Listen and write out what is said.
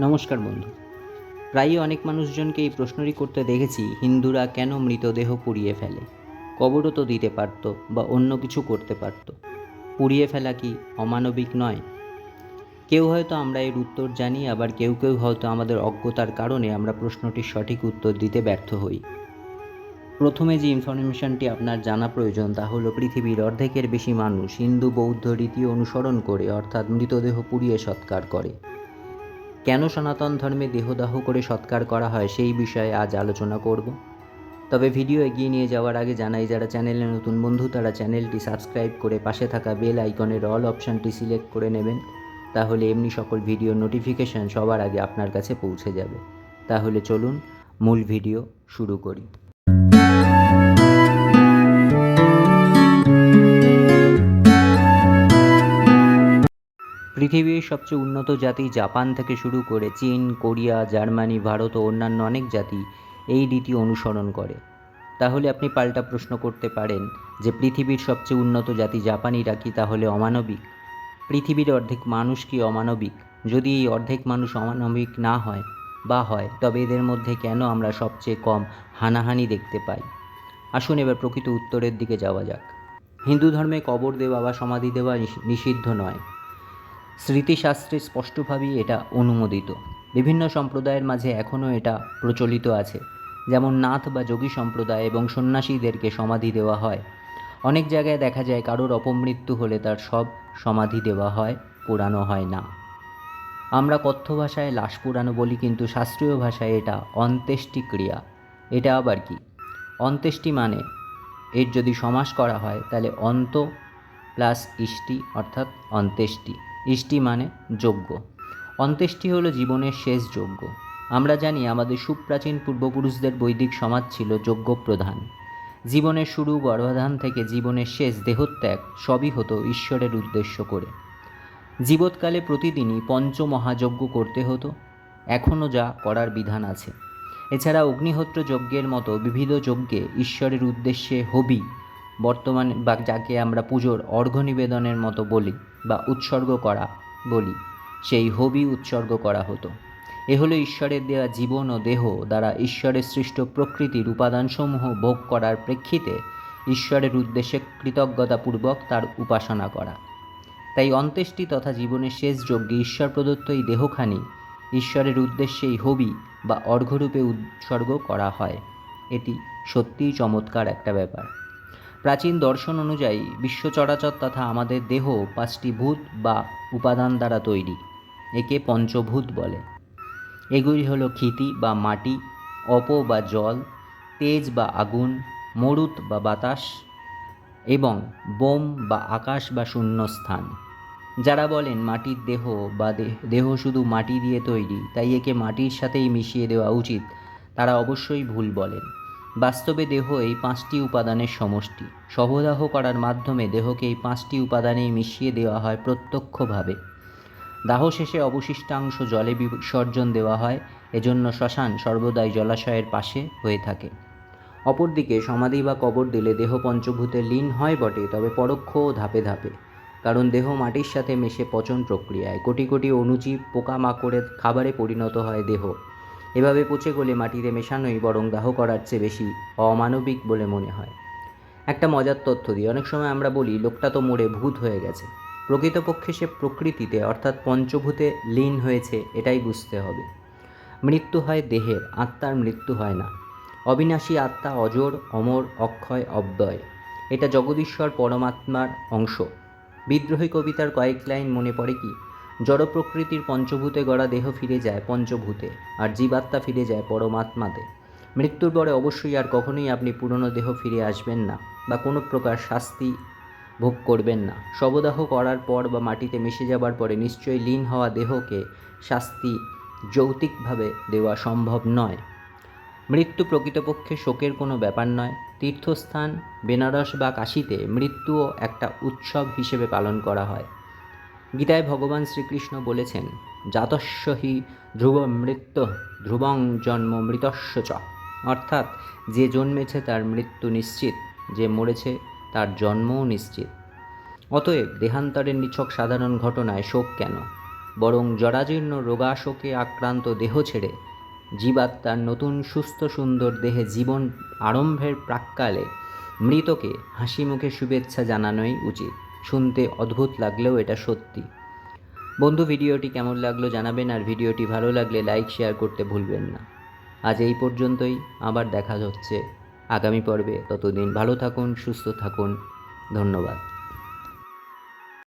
নমস্কার বন্ধু। প্রায়ই অনেক মানুষজনকে এই প্রশ্নটি করতে দেখেছি, হিন্দুরা কেন মৃতদেহ পুড়িয়ে ফেলে? কবরও তো দিতে পারত বা অন্য কিছু করতে পারত। পুড়িয়ে ফেলা কি অমানবিক নয়? কেউ হয়তো আমরা এর উত্তর জানি, আবার কেউ কেউ হয়তো আমাদের অজ্ঞতার কারণে আমরা প্রশ্নটির সঠিক উত্তর দিতে ব্যর্থ হই। প্রথমে যে ইনফরমেশনটি আপনার জানা প্রয়োজন, তা হলো পৃথিবীর অর্ধেকের বেশি মানুষ হিন্দু বৌদ্ধ রীতি অনুসরণ করে, অর্থাৎ মৃতদেহ পুড়িয়ে সৎকার করে। কেন সনাতন ধর্মে দেহদাহ করে সৎকার করা হয় সেই বিষয়ে আজ আলোচনা করব। তবে ভিডিও এগিয়ে নিয়ে যাওয়ার আগে জানাই, যারা চ্যানেলে নতুন বন্ধু, তারা চ্যানেলটি সাবস্ক্রাইব করে পাশে থাকা বেল আইকনের অল অপশানটি সিলেক্ট করে নেবেন। তাহলে এমনি সকল ভিডিও নোটিফিকেশান সবার আগে আপনার কাছে পৌঁছে যাবে। তাহলে চলুন মূল ভিডিও শুরু করি। পৃথিবীর সবচেয়ে উন্নত জাতি জাপান থেকে শুরু করে চীন, কোরিয়া, জার্মানি, ভারত ও অন্যান্য অনেক জাতি এই রীতি অনুসরণ করে। তাহলে আপনি পাল্টা প্রশ্ন করতে পারেন যে পৃথিবীর সবচেয়ে উন্নত জাতি জাপানিরা কি তাহলে অমানবিক? পৃথিবীর অর্ধেক মানুষ কি অমানবিক? যদি এই অর্ধেক মানুষ অমানবিক না হয় বা হয়, তবে এদের মধ্যে কেন আমরা সবচেয়ে কম হানাহানি দেখতে পাই? আসুন এবার প্রকৃত উত্তরের দিকে যাওয়া যাক। হিন্দু ধর্মে কবর দেওয়া বা সমাধি দেওয়া নিষিদ্ধ নয়। স্মৃতিশাস্ত্রে স্পষ্টভাবেই এটা অনুমোদিত। বিভিন্ন সম্প্রদায়ের মাঝে এখনও এটা প্রচলিত আছে। যেমন নাথ বা যোগী সম্প্রদায় এবং সন্ন্যাসীদেরকে সমাধি দেওয়া হয়। অনেক জায়গায় দেখা যায় কারোর অপমৃত্যু হলে তার সব সমাধি দেওয়া হয় পোড়ানো হয় না। আমরা কথ্য ভাষায় লাশ পোড়ানো বলি কিন্তু শাস্ত্রীয় ভাষায় এটা অন্ত্যেষ্টি ক্রিয়া। এটা আবার কি? অন্ত্যেষ্টি মানে এর যদি সমাস করা হয় তাহলে অন্ত প্লাস ইষ্টি অর্থাৎ অন্ত্যেষ্টি। ইষ্টি মানে যজ্ঞ অন্ত্যেষ্টি হলো জীবনের শেষ যজ্ঞ আমরা জানি আমাদের সুপ্রাচীন পূর্বপুরুষদের বৈদিক সমাজ ছিল যজ্ঞ প্রধান জীবনের শুরু, গর্ভাধান থেকে জীবনের শেষ, দেহত্যাগ সবই হতো ঈশ্বরের উদ্দেশ্য করে। জীবৎকালে প্রতিদিনই পঞ্চমহাযজ্ঞ করতে হতো। এখনও যা করার বিধান আছে। এছাড়া অগ্নিহোত্র যজ্ঞের মতো বিবিধ যজ্ঞে ঈশ্বরের উদ্দেশ্যে হবি বর্তমানে বা যাকে আমরা পুজোর অর্ঘ্য নিবেদনের মতো বলি বা উৎসর্গ করা বলি, সেই হবি উৎসর্গ করা হতো। এ হলো ঈশ্বরের দেওয়া জীবন ও দেহ দ্বারা ঈশ্বরের সৃষ্ট প্রকৃতির উপাদানসমূহ ভোগ করার প্রেক্ষিতে ঈশ্বরের উদ্দেশ্যে কৃতজ্ঞতাপূর্বক তার উপাসনা করা। তাই অন্ত্যেষ্টি তথা জীবনের শেষ যজ্ঞে ঈশ্বর প্রদত্ত এই দেহখানি ঈশ্বরের উদ্দেশ্যেই হবি বা অর্ঘ্যরূপে উৎসর্গ করা হয়। এটি সত্যিই চমৎকার একটা ব্যাপার। প্রাচীন দর্শন অনুযায়ী বিশ্ব চরাচর তথা আমাদের দেহ পাঁচটি ভূত বা উপাদান দ্বারা তৈরি, একে পঞ্চভূত বলে। এগুলি হলো ক্ষিতি বা মাটি, অপ বা জল, তেজ বা আগুন, মরুত বা বাতাস এবং বোম বা আকাশ বা শূন্যস্থান। যারা বলেন মাটির দেহ বা দেহ শুধু মাটি দিয়ে তৈরি, তাই একে মাটির সাথেই মিশিয়ে দেওয়া উচিত, তারা অবশ্যই ভুল বলেন। বাস্তবে দেহ এই পাঁচটি উপাদানের সমষ্টি। শবদাহ করার মাধ্যমে দেহকে এই পাঁচটি উপাদানেই মিশিয়ে দেওয়া হয় প্রত্যক্ষভাবে। দাহ শেষে অবশিষ্টাংশ জলে বিসর্জন দেওয়া হয়, এজন্য শ্মশান সর্বদাই জলাশয়ের পাশে হয়ে থাকে। অপরদিকে সমাধি বা কবর দিলে দেহ পঞ্চভূতে লীন হয় বটে, তবে পরোক্ষ ধাপে ধাপে। কারণ দেহ মাটির সাথে মেশে পচন প্রক্রিয়ায়। কোটি কোটি অণুজীব পোকামাকড়ের খাবারে পরিণত হয় দেহ। এভাবে পচে গলে মাটিতে মেশানোই বরং দাহ করার চেয়ে বেশি অমানবিক বলে মনে হয়। একটা মজার তথ্য দিই, অনেক সময় আমরা বলি, লোকটা তো মরে ভূত হয়ে গেছে। প্রকৃতপক্ষে সে প্রকৃতিতে, অর্থাৎ পঞ্চভূতে লীন হয়েছে, এটাই বুঝতে হবে। মৃত্যু হয় দেহের, আত্মার মৃত্যু হয় না। অবিনাশী আত্মা অজর, অমর, অক্ষয়, অব্যয়। এটা জগদীশ্বর পরমাত্মার অংশ। বিদ্রোহী কবিতার কয়েক লাইন মনে পড়ে কি? জড় প্রকৃতির পঞ্চভূতে গড়া দেহ ফিরে যায় পঞ্চভূতে, আর জীবাত্মা ফিরে যায় পরমাত্মাতে। মৃত্যুর পরে অবশ্যই আর কখনোই আপনি পুরনো দেহ ফিরে আসবেন না, বা কোনো প্রকার শাস্তি ভোগ করবেন না। শবদাহ করার পর বা মাটিতে মিশে যাবার পরে নিশ্চয়ই লীন হওয়া দেহকে শাস্তি যৌতিকভাবে দেওয়া সম্ভব নয়। মৃত্যু প্রকৃতপক্ষে শোকের কোনো ব্যাপার নয়। তীর্থস্থান, বেনারস বা কাশিতে মৃত্যুও একটা উৎসব হিসেবে পালন করা হয়। গীতায় ভগবান শ্রীকৃষ্ণ বলেছেন জাতস্য হি ধ্রুব মৃত্যু ধ্রুবং জন্ম মৃতস্য চ। অর্থাৎ, যে জন্মেছে তার মৃত্যু নিশ্চিত, যে মরেছে তার জন্মও নিশ্চিত। অতএব দেহান্তরের নিছক সাধারণ ঘটনায় শোক কেন? বরং জরাজীর্ণ রোগাশোকে আক্রান্ত দেহ ছেড়ে, জীবাত্মার নতুন সুস্থ সুন্দর দেহে জীবন আরম্ভের প্রাক্কালে মৃতকে হাসি মুখে শুভেচ্ছা জানানোই উচিত। শুনতে অদ্ভুত লাগলেও এটা সত্যি। বন্ধু, ভিডিওটি কেমন লাগল জানাবেন আর ভিডিওটি ভালো লাগলে লাইক, শেয়ার করতে ভুলবেন না। আজ এই পর্যন্তই, আবার দেখা হচ্ছে আগামী পর্বে। ততদিন ভালো থাকুন, সুস্থ থাকুন। ধন্যবাদ।